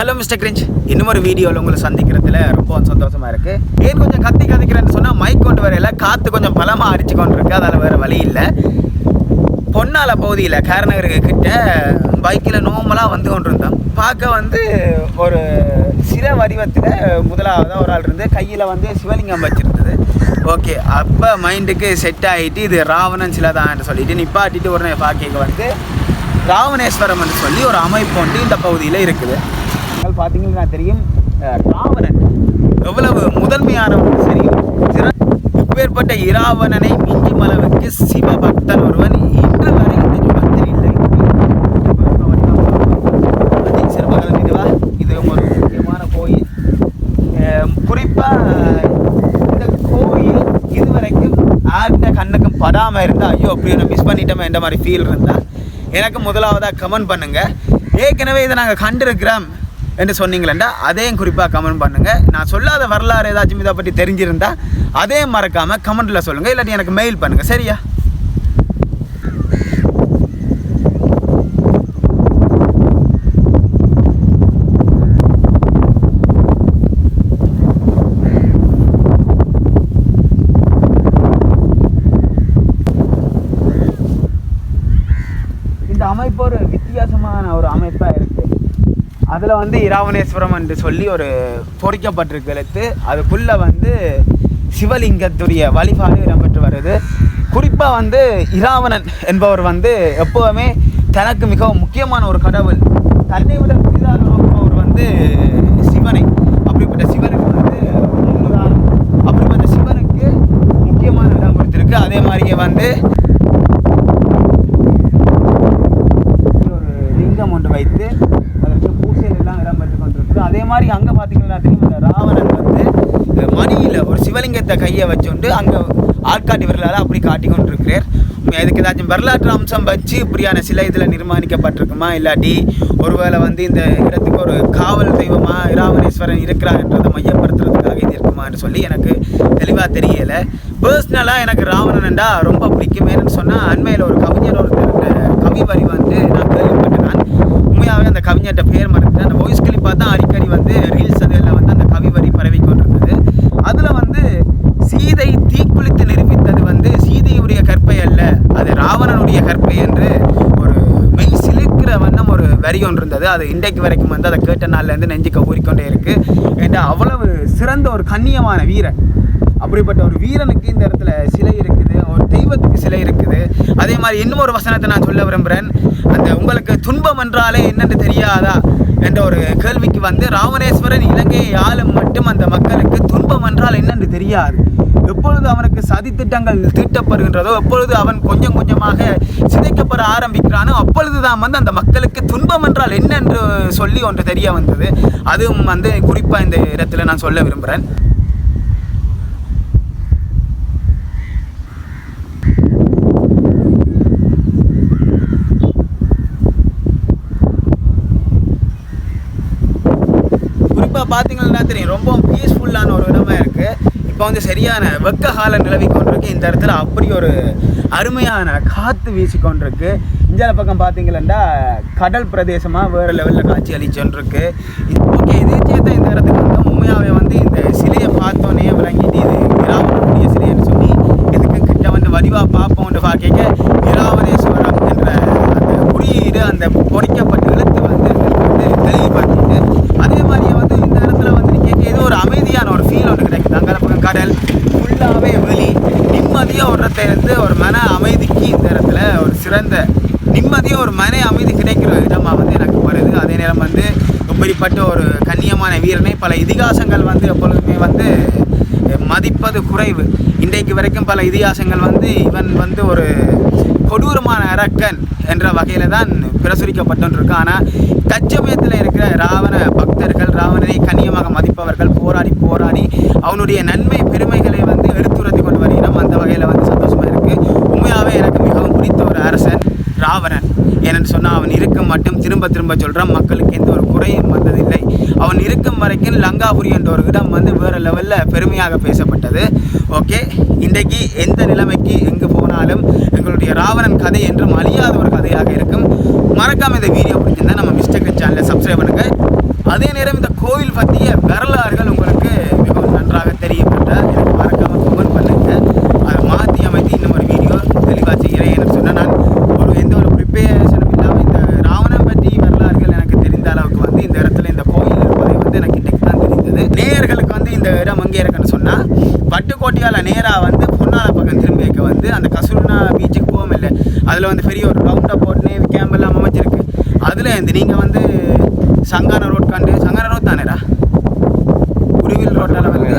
Hello mister cringe இன்னும் ஒரு வீடியோவில் உங்களை சந்திக்கிறதுல ரொம்ப சந்தோஷமா இருக்கு. ஏன் கொஞ்சம் கத்தி கதைக்கிறேன்னு சொன்னால் மைக் கொண்டு வரையில காற்று கொஞ்சம் பலமாக அரிச்சு கொண்டு இருக்கு அதால் வேறு வழி இல்லை. பொன்னால பகுதியில் கேரநகருக்கு கிட்ட பைக்கில் நோமலாக வந்து கொண்டு இருந்தோம் பார்க்க வந்து ஒரு சில வடிவத்தில் முதலாவதாக ஒரு ஆள் இருந்து கையில் வந்து சிவலிங்கம் வச்சிருந்தது. ஓகே அப்போ மைண்டுக்கு செட் ஆகிட்டு இது ராவணன் சிலதான்னு சொல்லிட்டு நிப்பாட்டிட்டு உடனே பார்க்க வந்து ராவணேஸ்வரம் சொல்லி ஒரு அமைப்பு ஒன்று இந்த பகுதியில் இருக்குது. நீங்கள் பார்த்தீங்கன்னா தெரியும். ராவணன் எவ்வளவு முதன்மையானவன் தெரியும் இப்பேற்பட்ட இராவணனை மிஞ்சும் அளவுக்கு சிவபக்தன் ஒருவன் இன்று வரை இது ஒரு முக்கியமான கோயில். இந்த கோயில் இதுவரைக்கும் கண்ணுக்கும் படாம இருந்தா ஐயோ அப்படியே நான் மிஸ் பண்ணிட்டோமே என்ற மாதிரி ஃபீல் இருந்தால் எனக்கு முதலாவதாக கமெண்ட் பண்ணுங்கள் ஏற்கனவே இதை நாங்கள் கண்டிருக்கிறோம். என்று சொன்னீங்களேண்டா அதையும் குறிப்பாக கமெண்ட் பண்ணுங்கள் நான் சொல்லாத வரலாறு ஏதாச்சும் இதை பற்றி தெரிஞ்சிருந்தால் அதையும் மறக்காமல் கமெண்ட்டில் சொல்லுங்கள் இல்லாட்டி எனக்கு மெயில் பண்ணுங்கள் சரியா? இந்த அமைப்பு ஒரு வித்தியாசமான ஒரு அமைப்பாக இருக்குது அதில் வந்து இராவணேஸ்வரம் என்று சொல்லி ஒரு பொறிக்கப்பட்டிருக்கிறது. அதுக்குள்ளே வந்து சிவலிங்கத்துடைய வழிபாடு இடம்பெற்று வருது. குறிப்பாக வந்து இராவணன் என்பவர் வந்து எப்போவுமே தனக்கு மிகவும் முக்கியமான ஒரு கடவுள். தன்னை விட புதிதாக நோக்குபவர் வந்து சிவனை. அப்படிப்பட்ட சிவன் வந்து முன்னுதாரணம் அப்படிப்பட்ட சிவனுக்கு முக்கியமான இடம் கொடுத்துருக்கு அதே மாதிரியே வந்து ஒரு லிங்கம் ஒன்று வைத்து அதற்கு பூசையில் எல்லாம் இருக்குது அதே மாதிரி அங்கே பார்த்தீங்கன்னா தெரியும் ராவணன் வந்து இந்த மணியில் ஒரு சிவலிங்கத்தை கையை வச்சுண்டு அங்கே ஆட்காட்டி விரலால் அப்படி காட்டி இருக்கிறார் இதுக்கு ஏதாச்சும் வரலாற்று அம்சம் வச்சு இப்படியான சிலை இதில் நிர்மாணிக்கப்பட்டிருக்குமா? இல்லாட்டி ஒருவேளை வந்து இந்த இடத்துக்கு ஒரு காவல் தெய்வமாக ராவணேஸ்வரன் இருக்கிறார்ன்றதை மையப்படுத்துறதுக்காக இது இருக்குமான்னு சொல்லி எனக்கு தெளிவாக தெரியலை. பர்சனலாக எனக்கு ராவணன்டா ரொம்ப பிடிக்கும் ஏன்னு சொன்னால் அண்மையில் ஒரு கவிஞர் ஒருத்தர் கவி வரி வந்து நான் கேள்விப்பட்டேன். நான் உண்மையாகவே அந்த கவிஞர்கிட்ட பேர் மறந்துட்டு அந்த வாய்ஸ் கிளிப்பாக தான் அடிக்கடி வந்து ரீல்ஸ் அதில் வந்து அந்த கவி வரி பரவி கொண்டிருந்தது. அதில் வந்து சீதை தீக்குளித்து நிரூபித்தது வந்து சீதையுடைய கற்பை அல்ல அது ராவணனுடைய கற்பை என்று ஒரு மெய் சிலுக்கிற வண்ணம் ஒரு வரி ஒன்று இருந்தது. அது இன்றைக்கு வரைக்கும் வந்து அதை கேட்ட நாள்லேருந்து நெஞ்சுக்க ஊறிக்கொண்டே இருக்கு. என்ற அவ்வளவு சிறந்த ஒரு கண்ணியமான வீரன். அப்படிப்பட்ட ஒரு வீரனுக்கு இந்த இடத்துல சிலை இருக்குது ஒரு தெய்வத்துக்கு சிலை இருக்குது. அதே மாதிரி இன்னும் ஒரு வசனத்தை நான் சொல்ல விரும்புகிறேன் அந்த உங்களுக்கு துன்பம் என்றாலே என்னென்று தெரியாதா? என்ற ஒரு கேள்விக்கு வந்து ராமணேஸ்வரன் இலங்கையை ஆளும் மட்டும் அந்த மக்களுக்கு துன்பம் என்றால் என்னென்று தெரியாது. எப்பொழுது அவனுக்கு சதித்திட்டங்கள் தீட்டப்படுகின்றதோ எப்பொழுது அவன் கொஞ்சம் கொஞ்சமாக சிதைக்கப்பட ஆரம்பிக்கிறானோ அப்பொழுதுதான் வந்து அந்த மக்களுக்கு துன்பம் என்றால் என்ன என்று சொல்லி ஒன்று தெரிய வந்தது. அதுவும் வந்து குறிப்பாக இந்த இடத்துல நான் சொல்ல விரும்புகிறேன் இப்போ பார்த்தீங்கன்னா தெரியும் ரொம்ப பீஸ்ஃபுல்லான ஒரு இடமா இருக்குது இப்போ வந்து சரியான வெக்க கால நிலவி கொண்டிருக்கு. இந்த இடத்துல அப்படி ஒரு அருமையான காற்று வீசி கொண்டிருக்கு. இந்தியாவில் பக்கம் பார்த்தீங்கன்னா கடல் பிரதேசமாக வேறு லெவலில் காட்சி அளிச்சொன்றிருக்கு ஓகே இதே சேர்த்த இந்த இடத்துக்கு வந்து உண்மையாகவே வந்து இந்த சிலையை பார்த்தோன்னே விளங்கிட்டு இது இராவணனுடைய சிலைன்னு சொல்லி இதுக்கு கிட்ட வந்து வடிவாக பார்ப்போம்னு பார்க்க இராவணேஸ்வரம் என்ற அந்த குறியீடு அந்த பொறிக்கப்பட்ட எழுத்து வந்து வந்து தெளிவுபடுத்திட்டு அதே மாதிரியே வந்து இந்த இடத்துல வந்து கேட்க ஏதோ ஒரு அமைதியான ஒரு ஃபீல் ஒன்று கிடைக்குது அங்கே பக்கம் கடல் ஃபுல்லாகவே வெளி நிம்மதியாக ஒரு இடத்துல இருந்து ஒரு மன அமைதிக்கு இந்த இடத்துல ஒரு சிறந்த நிம்மதியாக ஒரு மன அமைதி கிடைக்கிற விதமாக வந்து எனக்கு வருது. அதே நேரம் வந்து இப்படிப்பட்ட ஒரு கண்ணியமான வீரனை பல இதிகாசங்கள் வந்து எப்பொழுதுமே வந்து மதிப்பது குறைவு. இன்றைக்கு வரைக்கும் பல இதிகாசங்கள் வந்து இவன் வந்து ஒரு கொடூரமான அரக்கன் என்ற வகையில் தான் பிரசுரிக்கப்பட்டு ஆனால் தச்சமயத்தில் இருக்கிற ராவண பக்தர்கள் ராவணனை கண்ணியமாக மதிப்பவர்கள் போராடி போராடி அவனுடைய நன்மை பெருமைகளை வந்து எடுத்துரை கொண்டு வருகிறோம் அந்த வகையில் வந்து சந்தோஷமாக இருக்குது உண்மையாகவே எனக்கு மிகவும் பிடித்த ஒரு அரசன் ராவணன் ஏன்னு சொன்னால் அவன் இருக்கும் மட்டும் திரும்ப திரும்ப சொல்கிறான் மக்களுக்கு எந்த ஒரு குறையும் வந்ததில்லை. அவன் இருக்கும் வரைக்கும் லங்காபுரி என்ற ஒரு இடம் வந்து வேறு லெவலில் பெருமையாக பேசப்பட்டது. ஓகே இன்றைக்கு எந்த நிலைமைக்கு எங்கு போனாலும் எங்களுடைய ராவணன் கதை என்றும் அழியாத ஒரு கதையாக இருக்கும். மறக்காம இந்த வீடியோ பிடிச்சிருந்தா நம்ம மிஸ்டேக் சேனலை சப்ஸ்கிரைப் பண்ணுங்கள் அதே நேரம் இந்த கோவில் பற்றிய வரலாறுகள் உங்களுக்கு மிகவும் நன்றாக தெரியப்பட்ட எனக்கு மறக்காமல் கமெண்ட் பண்ணுங்கள் அதை மாற்றி அமைத்து இன்னும் ஒரு வீடியோ தெளிவாக செய்கிறேன் என்று சொன்னால் நான் ஒரு எந்த ஒரு ப்ரிப்பரேஷனும் இல்லாமல் இந்த ராவணன் பற்றி வரலாறுகள் எனக்கு தெரிந்த அளவுக்கு வந்து இந்த இடத்துல இந்த கோயில் இருப்பதை வந்து எனக்கு இன்றைக்கு தான் தெரிந்தது நேயர்களுக்கு வந்து இந்த இடம் எங்கே இருக்குன்னு சொன்னால் பட்டுக்கோட்டையால் நேராக வந்து பொன்னால பக்கம் திரும்பி வைக்க வந்து அந்த கசுருனா பீச்சுக்கு போகும் இல்லை. அதில் வந்து பெரிய ஒரு ரவுண்டாக போட்டு நேவி கேம்ப் எல்லாம் அமைச்சிருக்கு அதில் இந்த நீங்கள் வந்து சங்கான ரோட் கண்டு சங்கான ரோட் தானேடா? உருவில் ரோட்டால் வந்து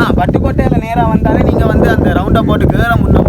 ஆ பட்டுக்கோட்டையில் நேராக வந்தாலே நீங்கள் வந்து அந்த ரவுண்டாக போட்டு கேற முன்னாடி